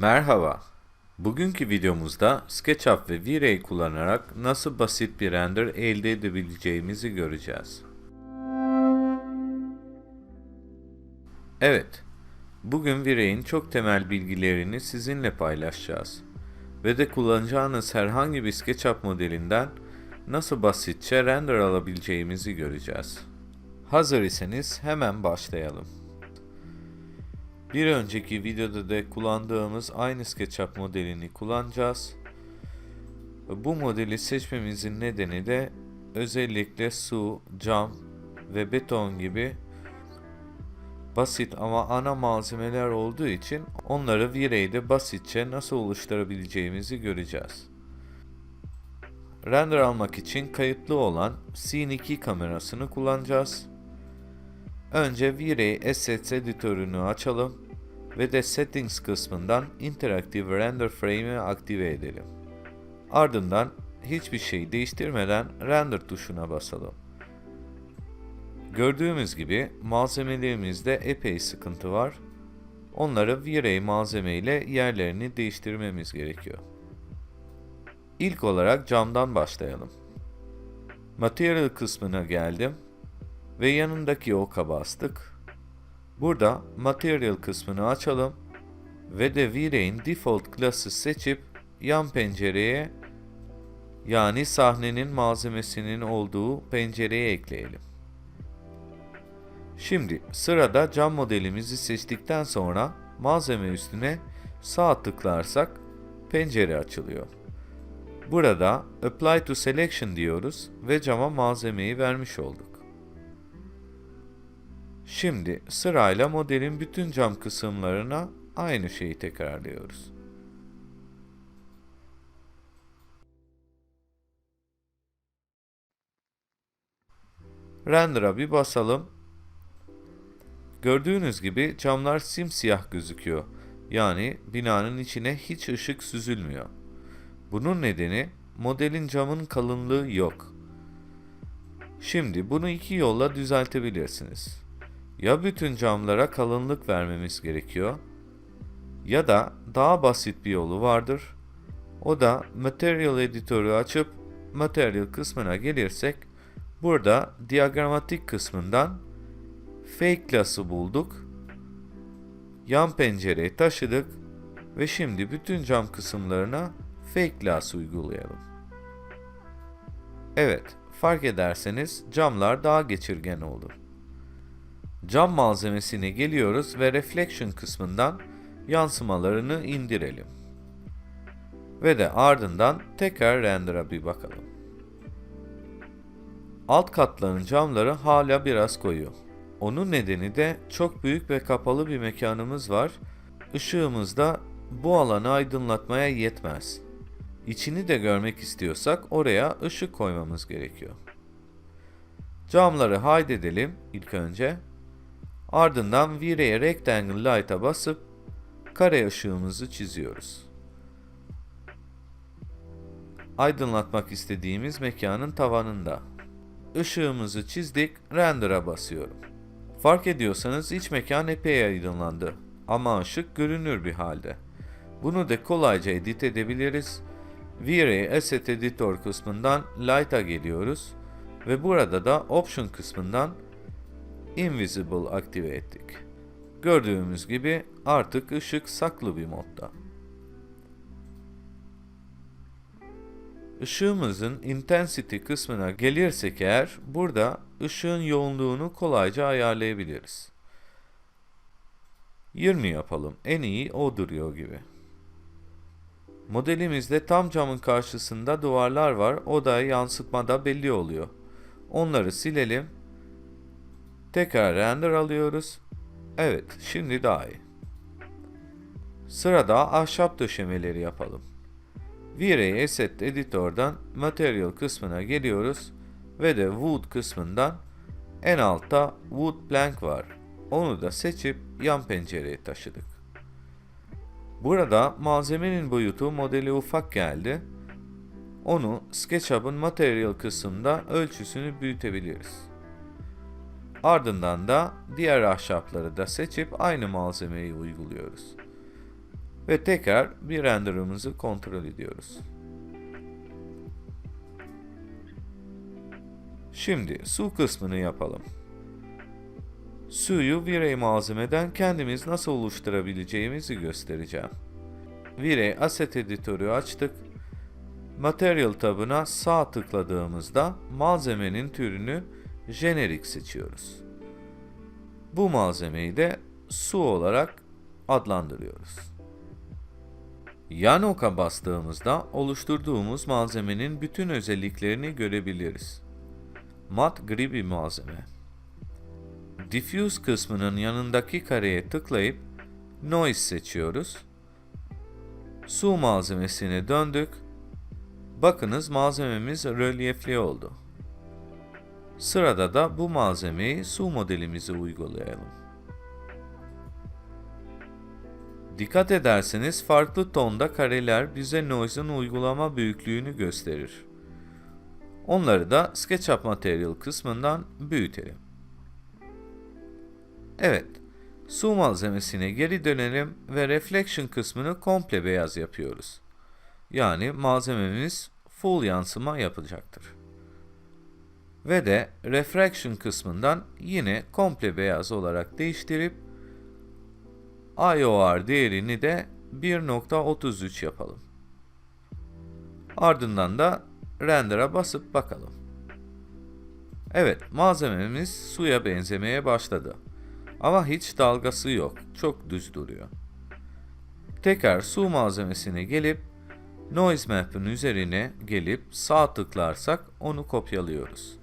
Merhaba. Bugünkü videomuzda SketchUp ve V-Ray kullanarak nasıl basit bir render elde edebileceğimizi göreceğiz. Evet, bugün V-Ray'in çok temel bilgilerini sizinle paylaşacağız. Ve de kullanacağınız herhangi bir SketchUp modelinden nasıl basitçe render alabileceğimizi göreceğiz. Hazır iseniz hemen başlayalım. Bir önceki videoda da kullandığımız aynı SketchUp modelini kullanacağız. Bu modeli seçmemizin nedeni de özellikle su, cam ve beton gibi basit ama ana malzemeler olduğu için onları V-Ray'de basitçe nasıl oluşturabileceğimizi göreceğiz. Render almak için kayıtlı olan Scene 2 kamerasını kullanacağız. Önce V-Ray Assets editörünü açalım ve de Settings kısmından Interactive Render Frame'i aktive edelim. Ardından hiçbir şey değiştirmeden Render tuşuna basalım. Gördüğümüz gibi malzemelerimizde epey sıkıntı var. Onları V-Ray malzeme ile yerlerini değiştirmemiz gerekiyor. İlk olarak camdan başlayalım. Material kısmına geldim ve yanındaki oka bastık. Burada Material kısmını açalım ve de V-Ray'in Default Class'ı seçip yan pencereye yani sahnenin malzemesinin olduğu pencereye ekleyelim. Şimdi sırada cam modelimizi seçtikten sonra malzeme üstüne sağ tıklarsak pencere açılıyor. Burada Apply to Selection diyoruz ve cama malzemeyi vermiş olduk. Şimdi sırayla modelin bütün cam kısımlarına aynı şeyi tekrarlıyoruz. Render'a bir basalım. Gördüğünüz gibi camlar simsiyah gözüküyor. Yani binanın içine hiç ışık süzülmüyor. Bunun nedeni modelin camın kalınlığı yok. Şimdi bunu iki yolla düzeltebilirsiniz. Ya bütün camlara kalınlık vermemiz gerekiyor ya da daha basit bir yolu vardır. O da Material editörü açıp Material kısmına gelirsek burada diagramatik kısmından Fake class'ı bulduk. Yan pencereyi taşıdık ve şimdi bütün cam kısımlarına Fake Glass uygulayalım. Evet, fark ederseniz camlar daha geçirgen oldu. Cam malzemesine geliyoruz ve Reflection kısmından yansımalarını indirelim. Ve de ardından tekrar render'a bir bakalım. Alt katların camları hala biraz koyu. Onun nedeni de çok büyük ve kapalı bir mekanımız var. Işığımız da bu alanı aydınlatmaya yetmez. İçini de görmek istiyorsak oraya ışık koymamız gerekiyor. Camları hide edelim ilk önce. Ardından V-Ray Rectangle Light'a basıp kare ışığımızı çiziyoruz. Aydınlatmak istediğimiz mekanın tavanında. Işığımızı çizdik, render'a basıyorum. Fark ediyorsanız iç mekan epey aydınlandı ama ışık görünür bir halde. Bunu da kolayca edit edebiliriz. V-Ray Asset Editor kısmından Light'a geliyoruz ve burada da Option kısmından Invisible aktive ettik. Gördüğümüz gibi artık ışık saklı bir modda. Işığımızın intensity kısmına gelirsek eğer burada ışığın yoğunluğunu kolayca ayarlayabiliriz. 20 yapalım. En iyi o duruyor gibi. Modelimizde tam camın karşısında duvarlar var. O da yansıtmada belli oluyor. Onları silelim. Tekrar render alıyoruz. Evet, şimdi daha iyi. Sırada ahşap döşemeleri yapalım. V-Ray Asset Editor'dan Material kısmına geliyoruz ve de Wood kısmından en altta Wood Plank var. Onu da seçip yan pencereye taşıdık. Burada malzemenin boyutu modeli ufak geldi. Onu SketchUp'ın Material kısmında ölçüsünü büyütebiliriz. Ardından da diğer ahşapları da seçip aynı malzemeyi uyguluyoruz. Ve tekrar bir renderımızı kontrol ediyoruz. Şimdi su kısmını yapalım. Suyu V-Ray malzemeden kendimiz nasıl oluşturabileceğimizi göstereceğim. V-Ray Asset Editörü açtık. Material tabına sağ tıkladığımızda malzemenin türünü Generic seçiyoruz. Bu malzemeyi de su olarak adlandırıyoruz. Yan oka bastığımızda oluşturduğumuz malzemenin bütün özelliklerini görebiliriz. Mat gri bir malzeme. Diffuse kısmının yanındaki kareye tıklayıp Noise seçiyoruz. Su malzemesine döndük. Bakınız malzememiz rölyefli oldu. Sırada da bu malzemeyi su modelimize uygulayalım. Dikkat ederseniz farklı tonda kareler bize Noise'ın uygulama büyüklüğünü gösterir. Onları da SketchUp Material kısmından büyütelim. Evet, su malzemesine geri dönelim ve Reflection kısmını komple beyaz yapıyoruz. Yani malzememiz full yansıma yapacaktır. Ve de Refraction kısmından yine komple beyaz olarak değiştirip IOR değerini de 1.33 yapalım. Ardından da render'a basıp bakalım. Evet, malzememiz suya benzemeye başladı. Ama hiç dalgası yok, çok düz duruyor. Tekrar su malzemesine gelip Noise Map'in üzerine gelip sağ tıklarsak onu kopyalıyoruz.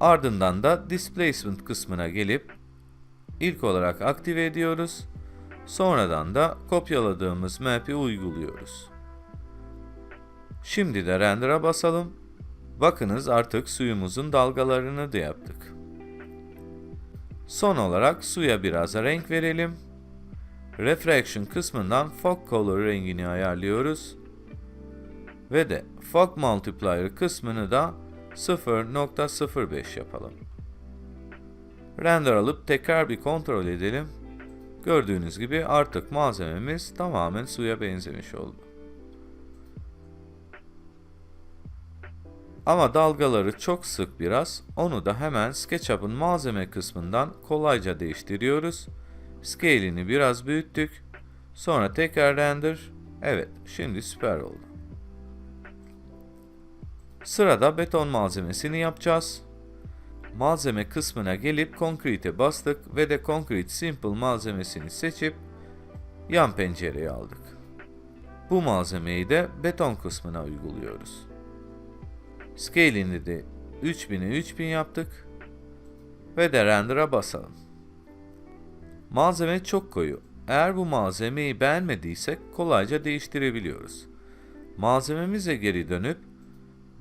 Ardından da Displacement kısmına gelip ilk olarak aktive ediyoruz. Sonradan da kopyaladığımız map'i uyguluyoruz. Şimdi de render'a basalım. Bakınız artık suyumuzun dalgalarını da yaptık. Son olarak suya biraz renk verelim. Refraction kısmından Fog Color rengini ayarlıyoruz. Ve de Fog Multiplier kısmını da 0.05 yapalım. Render alıp tekrar bir kontrol edelim. Gördüğünüz gibi artık malzememiz tamamen suya benzemiş oldu. Ama dalgaları çok sık biraz, onu da hemen SketchUp'ın malzeme kısmından kolayca değiştiriyoruz. Scale'ini biraz büyüttük. Sonra tekrar render. Evet, şimdi süper oldu. Sırada beton malzemesini yapacağız. Malzeme kısmına gelip Concrete'e bastık ve de Concrete Simple malzemesini seçip yan pencereye aldık. Bu malzemeyi de beton kısmına uyguluyoruz. Scale'ini de 3000'e 3000 yaptık ve de render'a basalım. Malzeme çok koyu. Eğer bu malzemeyi beğenmediysek kolayca değiştirebiliyoruz. Malzememize geri dönüp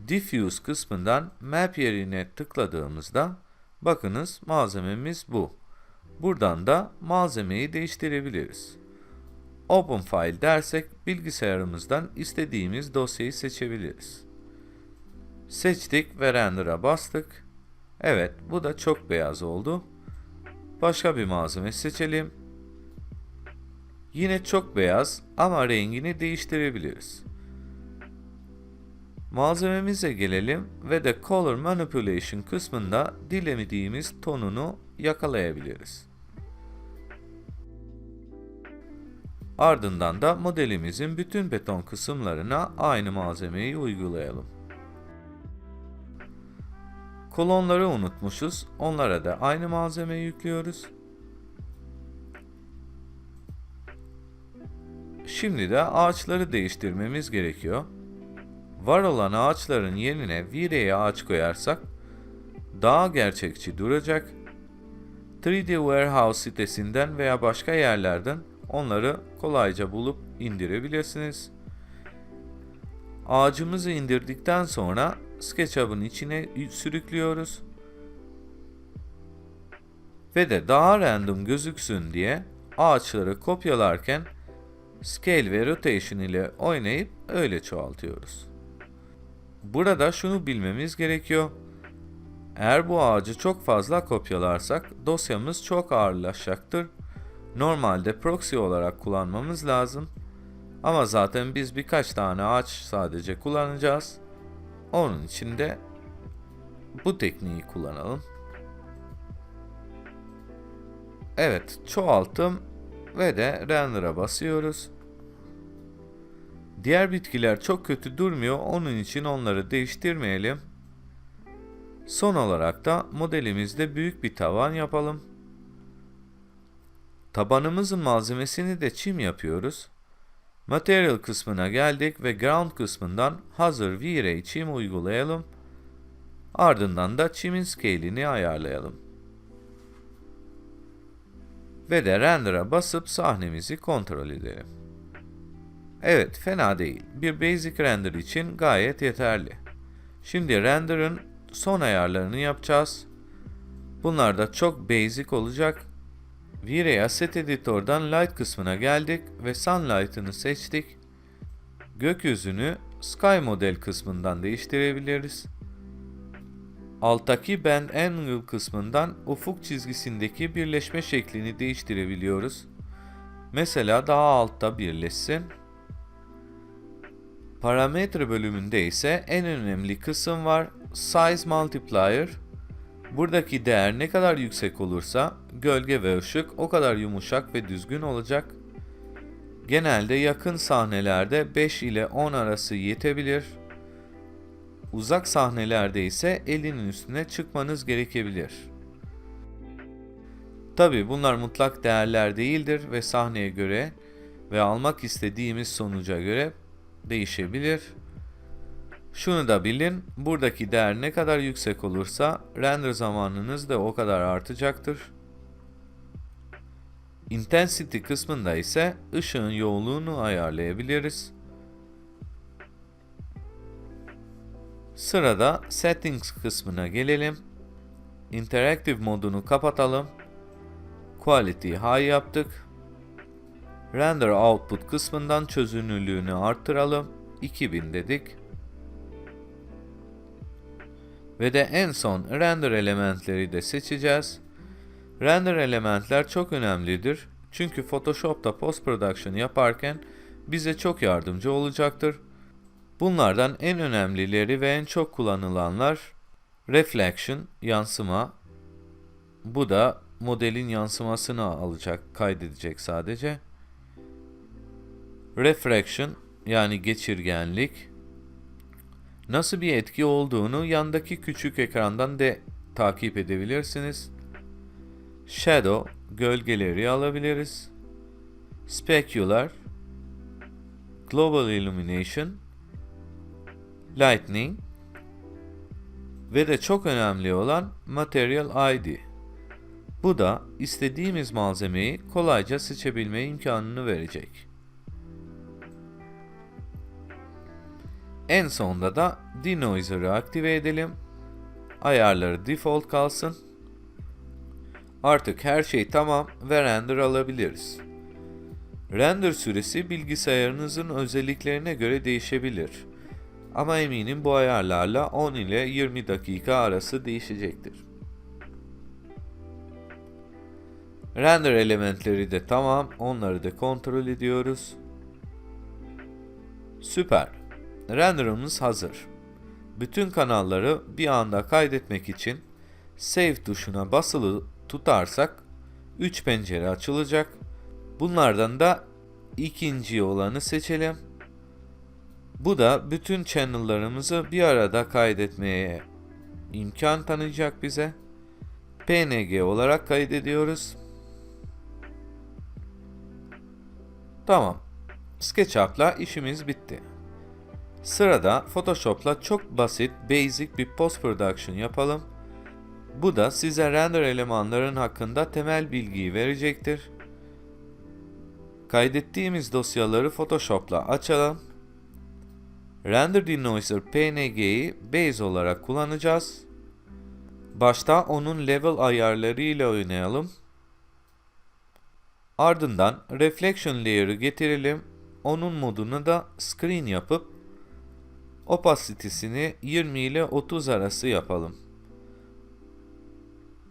Diffuse kısmından Map yerine tıkladığımızda bakınız malzememiz bu. Buradan da malzemeyi değiştirebiliriz. Open File dersek bilgisayarımızdan istediğimiz dosyayı seçebiliriz. Seçtik ve render'a bastık. Evet bu da çok beyaz oldu. Başka bir malzeme seçelim. Yine çok beyaz ama rengini değiştirebiliriz. Malzememize gelelim ve de Color Manipulation kısmında dilemediğimiz tonunu yakalayabiliriz. Ardından da modelimizin bütün beton kısımlarına aynı malzemeyi uygulayalım. Kolonları unutmuşuz. Onlara da aynı malzemeyi yüklüyoruz. Şimdi de ağaçları değiştirmemiz gerekiyor. Var olan ağaçların yerine V-Ray'e ağaç koyarsak daha gerçekçi duracak. 3D Warehouse sitesinden veya başka yerlerden onları kolayca bulup indirebilirsiniz. Ağacımızı indirdikten sonra SketchUp'ın içine sürüklüyoruz. Ve de daha random gözüksün diye ağaçları kopyalarken Scale ve Rotation ile oynayıp öyle çoğaltıyoruz. Burada şunu bilmemiz gerekiyor. Eğer bu ağacı çok fazla kopyalarsak dosyamız çok ağırlaşacaktır. normalde proxy olarak kullanmamız lazım. Ama zaten biz birkaç tane ağaç sadece kullanacağız. Onun için de bu tekniği kullanalım. Evet, çoğalttım ve de render'a basıyoruz. Diğer bitkiler çok kötü durmuyor, onun için onları değiştirmeyelim. Son olarak da modelimizde büyük bir tavan yapalım. Tabanımızın malzemesini de çim yapıyoruz. Material kısmına geldik ve Ground kısmından hazır V-Ray çim uygulayalım. Ardından da çimin scale'ini ayarlayalım. Ve de render'a basıp sahnemizi kontrol edelim. Evet, fena değil. Bir basic render için gayet yeterli. Şimdi render'ın son ayarlarını yapacağız. Bunlar da çok basic olacak. V-Ray Asset Editor'dan Light kısmına geldik ve Sunlight'ını seçtik. Gökyüzünü Sky Model kısmından değiştirebiliriz. Alttaki Bend Angle kısmından ufuk çizgisindeki birleşme şeklini değiştirebiliyoruz. Mesela daha altta birleşsin. Parametre bölümünde ise en önemli kısım var. Size Multiplier. Buradaki değer ne kadar yüksek olursa gölge ve ışık o kadar yumuşak ve düzgün olacak. Genelde yakın sahnelerde 5 ile 10 arası yetebilir. Uzak sahnelerde ise elinin üstüne çıkmanız gerekebilir. Tabi bunlar mutlak değerler değildir ve sahneye göre ve almak istediğimiz sonuca göre değişebilir. Şunu da bilin, buradaki değer ne kadar yüksek olursa render zamanınız da o kadar artacaktır. Intensity kısmında ise ışığın yoğunluğunu ayarlayabiliriz. Sırada Settings kısmına gelelim. Interactive modunu kapatalım. Quality High yaptık. Render Output kısmından çözünürlüğünü arttıralım. 2000 dedik. Ve de en son render elementleri de seçeceğiz. Render elementler çok önemlidir. Çünkü Photoshop'ta post production yaparken bize çok yardımcı olacaktır. Bunlardan en önemlileri ve en çok kullanılanlar reflection, yansıma. Bu da modelin yansımasını alacak, kaydedecek sadece. Refraction yani geçirgenlik. Nasıl bir etki olduğunu yandaki küçük ekrandan de takip edebilirsiniz. Shadow, gölgeleri alabiliriz. Specular, Global Illumination, Lightning ve de çok önemli olan Material ID. Bu da istediğimiz malzemeyi kolayca seçebilme imkanını verecek. En sonda da Denoiser'ı aktive edelim. Ayarları default kalsın. Artık her şey tamam ve render alabiliriz. Render süresi bilgisayarınızın özelliklerine göre değişebilir. Ama eminim bu ayarlarla 10 ile 20 dakika arası değişecektir. Render elementleri de tamam, onları da kontrol ediyoruz. Süper. Render'ımız hazır. Bütün kanalları bir anda kaydetmek için Save tuşuna basılı tutarsak 3 pencere açılacak. Bunlardan da ikinci olanı seçelim. Bu da bütün channel'larımızı bir arada kaydetmeye imkan tanıyacak bize. PNG olarak kaydediyoruz. Tamam. SketchUp'la işimiz bitti. Sırada Photoshop'la çok basit, basic bir post production yapalım. Bu da size render elemanların hakkında temel bilgiyi verecektir. Kaydettiğimiz dosyaları Photoshop'la açalım. Render Denoiser PNG'yi base olarak kullanacağız. Başta onun level ayarları ile oynayalım. Ardından Reflection Layer'ı getirelim. Onun modunu da Screen yapıp Opacity'sini 20 ile 30 arası yapalım.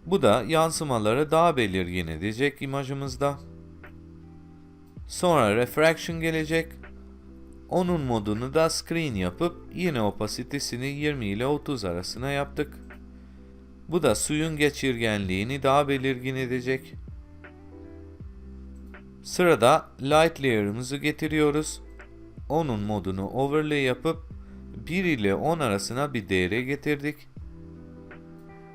Bu da yansımaları daha belirgin edecek imajımızda. Sonra refraction gelecek. Onun modunu da screen yapıp yine opasitesini 20 ile 30 arasına yaptık. Bu da suyun geçirgenliğini daha belirgin edecek. Sırada light layer'ımızı getiriyoruz. Onun modunu overlay yapıp 1 ile 10 arasına bir değere getirdik.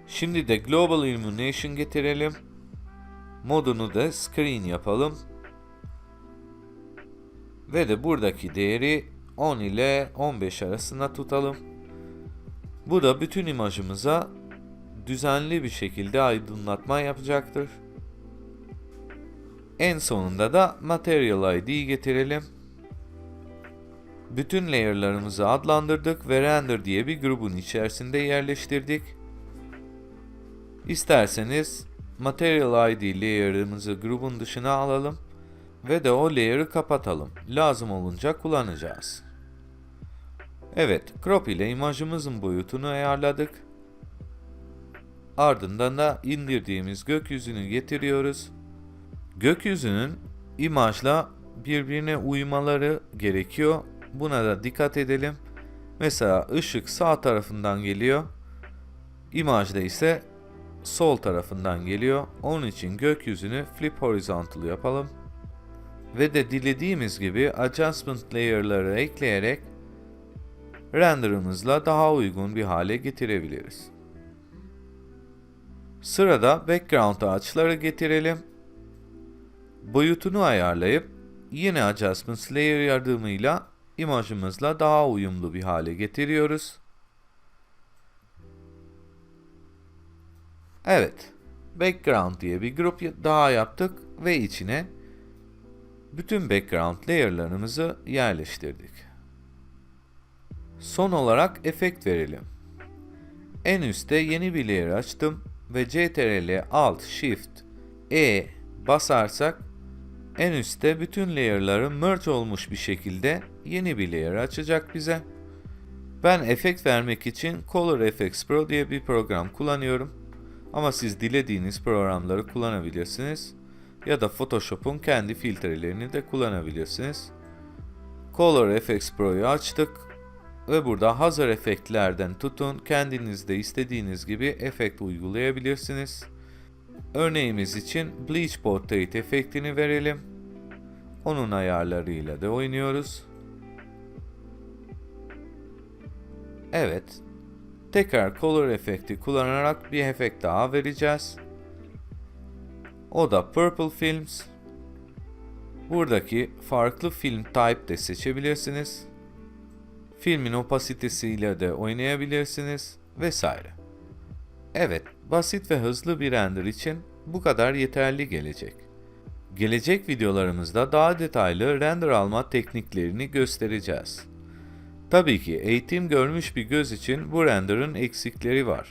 Şimdi de global illumination getirelim. Modunu da screen yapalım. Ve de buradaki değeri 10 ile 15 arasında tutalım. Bu da bütün imajımıza düzenli bir şekilde aydınlatma yapacaktır. En sonunda da Material ID'yi getirelim. Bütün layer'larımızı adlandırdık ve render diye bir grubun içerisinde yerleştirdik. İsterseniz Material ID layer'ımızı grubun dışına alalım ve de o layer'ı kapatalım. Lazım olunca kullanacağız. Evet, crop ile imajımızın boyutunu ayarladık. Ardından da indirdiğimiz gökyüzünü getiriyoruz. Gökyüzünün imajla birbirine uymaları gerekiyor. Buna da dikkat edelim. Mesela ışık sağ tarafından geliyor. İmajda ise sol tarafından geliyor. Onun için gökyüzünü flip horizontal yapalım. Ve de dilediğimiz gibi adjustment layer'ları ekleyerek renderımızla daha uygun bir hale getirebiliriz. Sırada background ağaçları getirelim. Boyutunu ayarlayıp yine adjustment layer yardımıyla imajımızla daha uyumlu bir hale getiriyoruz. Evet, background diye bir grup daha yaptık ve içine bütün background layer'larımızı yerleştirdik. Son olarak efekt verelim. En üstte yeni bir layer açtım ve CTRL Alt Shift E basarsak en üstte bütün layer'ları merge olmuş bir şekilde yeni bir layer açacak bize. Ben efekt vermek için Color FX Pro diye bir program kullanıyorum. Ama siz dilediğiniz programları kullanabilirsiniz. Ya da Photoshop'un kendi filtrelerini de kullanabilirsiniz. Color FX Pro'yu açtık ve burada hazır efektlerden tutun kendiniz de istediğiniz gibi efekt uygulayabilirsiniz. Örneğimiz için Bleach Portrait efektini verelim. Onun ayarlarıyla da oynuyoruz. Evet. Tekrar Color efekti kullanarak bir efekt daha vereceğiz. O da Purple Films. Buradaki farklı film type de seçebilirsiniz. Filmin opasitesiyle de oynayabilirsiniz vesaire. Evet, basit ve hızlı bir render için bu kadar yeterli gelecek. Gelecek videolarımızda daha detaylı render alma tekniklerini göstereceğiz. Tabii ki eğitim görmüş bir göz için bu render'ın eksikleri var.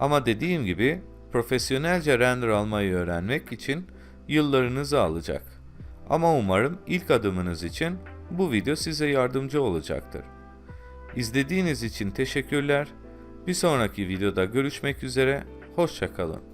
Ama dediğim gibi profesyonelce render almayı öğrenmek için yıllarınızı alacak. Ama umarım ilk adımınız için bu video size yardımcı olacaktır. İzlediğiniz için teşekkürler. Bir sonraki videoda görüşmek üzere, hoşçakalın.